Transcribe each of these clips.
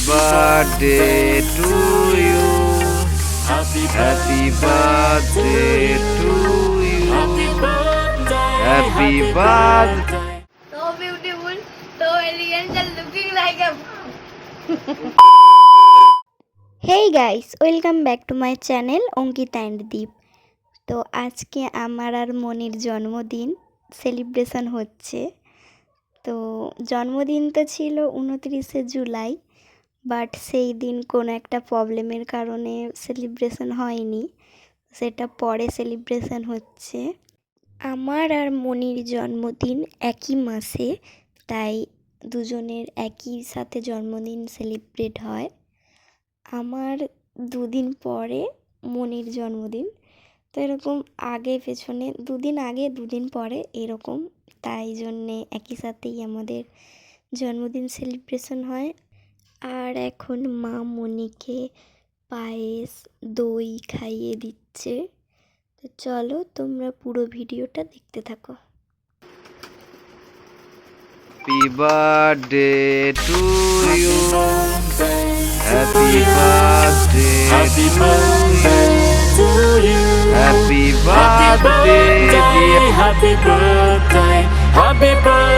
birthday to you. Happy Happy birthday to you. Happy birthday. So beautiful, so elegant and looking like a hey guys welcome back to my channel Ankita and Deep তো আজকে আমার আর মনির জন্মদিন celebration হচ্ছে তো জন্মদিন তো ছিল উনত্রিশে জুলাই বাট সেই দিন কোনো একটা প্রবলেমের কারণে সেলিব্রেশন হয়নি। সেটা পরে সেলিব্রেশন হচ্ছে। আমার আর মনির জন্মদিন একই মাসে, তাই দুজনের একই সাথে জন্মদিন সেলিব্রেট হয়। আমার দুদিন পরে মনির জন্মদিন। তো এরকম আগে পেছনে, দুদিন আগে, দুদিন পরে এরকম। তাই জন্যে একই সাথেই আমাদের জন্মদিন সেলিব্রেশন হয়। আর এখন মা মনিকে পায়েস দই খাইয়ে দিচ্ছে তো চলো তোমরা পুরো ভিডিওটা দেখতে থাকো Happy birthday to you. Happy birthday. Happy birthday to you. Happy birthday. Happy birthday, happy birthday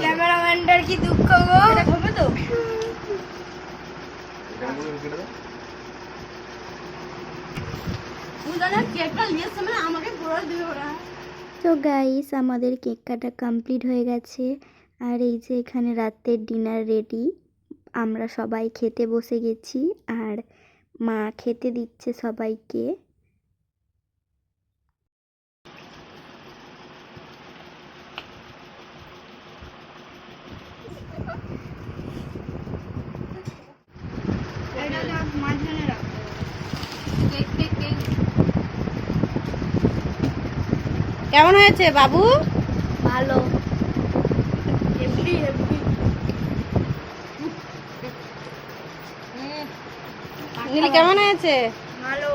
ক্যামেরাম্যানটার কি দুঃখ গো? হবে তো? তো গাইস আমাদের কেক কাটা কমপ্লিট হয়ে গেছে। আর এই যে এখানে রাতের ডিনার রেডি আমরা সবাই খেতে বসে গেছি। আর মা খেতে দিচ্ছে সবাইকে। কেমন হয়েছে বাবু? ভালো। নীল কেমন হয়েছে? ভালো।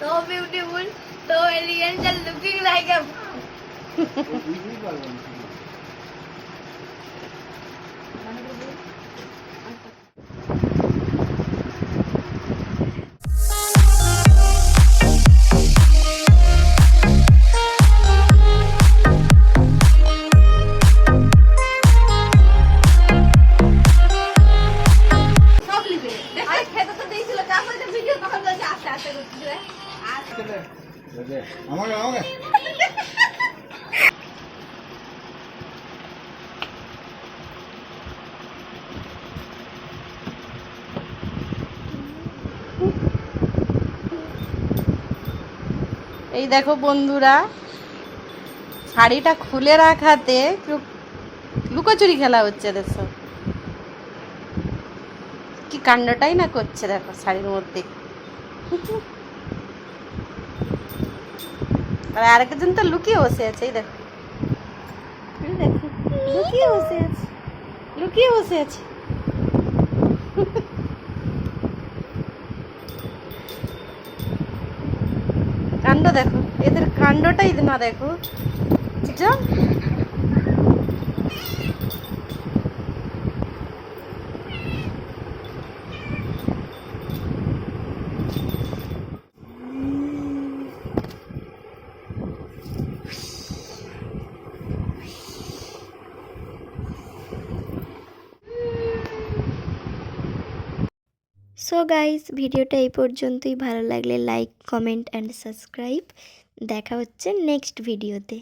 So beautiful, so elegant and looking like a আমাকে আমাকে। এই দেখো বন্ধুরা, শাড়িটা খুলে রাখাতে লুকোচুরি খেলা হচ্ছে দেখো কি কাণ্ডটাই না করছে, দেখো শাড়ির মধ্যে। আর আরেকজন তো লুকিয়ে বসে আছে, এই দেখো। লুকিয়ে বসে আছে লুকিয়ে বসে কাণ্ড দেখো, এদের কাণ্ডটাই না দেখো। যা সো গাইস ভিডিওটা এই পর্যন্তই। ভালো লাগলে লাইক কমেন্ট অ্যান্ড সাবস্ক্রাইব দেখা হচ্ছে নেক্সট ভিডিওতে